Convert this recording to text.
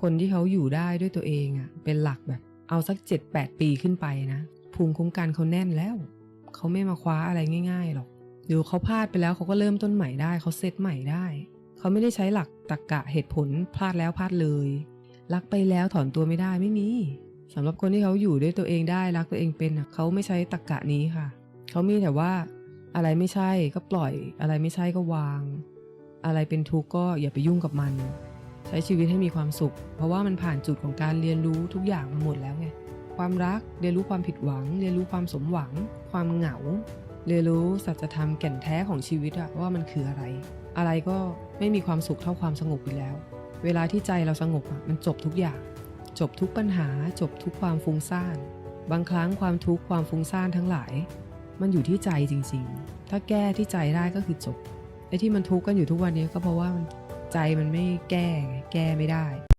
คนที่เขาอยู่ได้ด้วยตัวเองอะเป็นหลักแบบ เอาสัก7-8ปีขึ้นไปนะภูมิคุ้มกันเขาแน่นแล้ว เขาไม่มาคว้าอะไรง่ายๆหรอกเดี๋ยวเขาพลาดไปแล้วเขาก็เริ่มต้นใหม่ได้เขาเซตใหม่ได้ เขาไม่ได้ใช้หลักตรกกะเหตุผลพลาดแล้วพลาดเลย รักไปแล้วถอนตัวไม่ได้ไม่มีสำหรับคนที่เขาอยู่ด้วยตัวเองได้รักตัวเองเป็นเขาไม่ใช้ตรกกะนี้ค่ะ เขามีแต่ว่าอะไรไม่ใช่ก็ปล่อย อะไรไม่ใช่ก็วาง อะไรเป็นทุกข์ก็อย่าไปยุ่งกับมัน ใช้ชีวิตให้มีความสุข เพราะว่ามันผ่านจุดของการเรียนรู้ทุกอย่างมาหมดแล้วไง ความรัก เรียนรู้ความผิดหวัง เรียนรู้ความสมหวัง ความเหงา เรียนรู้สัจธรรมแก่นแท้ของชีวิตอะว่ามันคืออะไร อะไรก็ไม่มีความสุขเท่าความสงบอีกแล้ว เวลาที่ใจเราสงบอะมันจบทุกอย่าง จบทุกปัญหา จบทุกความฟุ้งซ่าน บางครั้งความทุกข์ความฟุ้งซ่านทั้งหลาย มันอยู่ที่ใจจริง ๆ ถ้าแก้ที่ใจได้ก็คือจบ ไอ้ที่มันทุกข์กันอยู่ทุกวันนี้ก็เพราะว่า ใจมันไม่แก้ไงแก้ไม่ได้